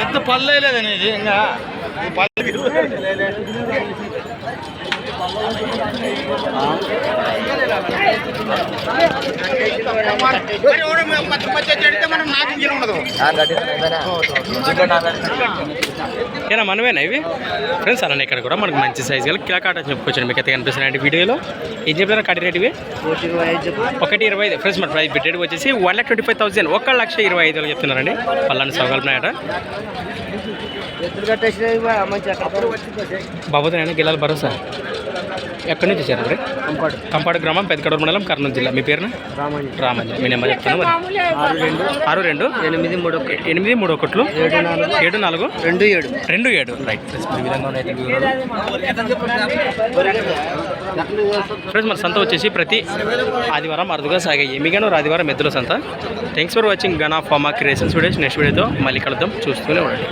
ఎత్తు పల్లె లేదని ఇది ఇంకా ఏనా మనమేనా ఇవి? ఫ్రెండ్స్ అలానే ఇక్కడ కూడా మనకు మంచి సైజ్ గల కిలా కాట చెప్పుకోవచ్చు మీకు అయితే కనిపిస్తున్నాయి వీడియోలో. ఏం చెప్పారు కటి రేట్ ఇవి? ఒకటి ఇరవై ఐదు. ఫ్రెండ్స్ మన ప్రైస్ పెట్టేది వచ్చేసి one lakh twenty five thousand ఒక లక్ష ఇరవై ఐదు చెప్తున్నారండి. పల్లని సౌకల్పనాయట బాబోతున్నా గిలాల భరోసా? ఎక్కడి నుంచి వచ్చారు మరి? కంపాడు. గ్రామం పెద్దకడూరు మండలం కర్నూలు జిల్లా. మీ పేరున? రామంజలి మీ నెంబర్ చెప్తాను మరి. ఆరు రెండు. ఎనిమిది మూడు ఒకటి. ఎనిమిది మూడు ఒకట్లు? ఏడు నాలుగు. ఏడు నాలుగు? రెండు ఏడు. రెండు ఏడు. రైట్ ఫ్రెండ్స్ ఈ విధంగా ఉన్నాయి ఫ్రెండ్స్ మన సంత వచ్చేసి ప్రతి ఆదివారం అరుదుగా సాగే ఎమిగాను ఆదివారం ఎద్దుల సంత. Thanks for watching Gana pharma creations videos next వీడియోతో మళ్ళీ కలుద్దాం. చూస్తూనే ఉండండి.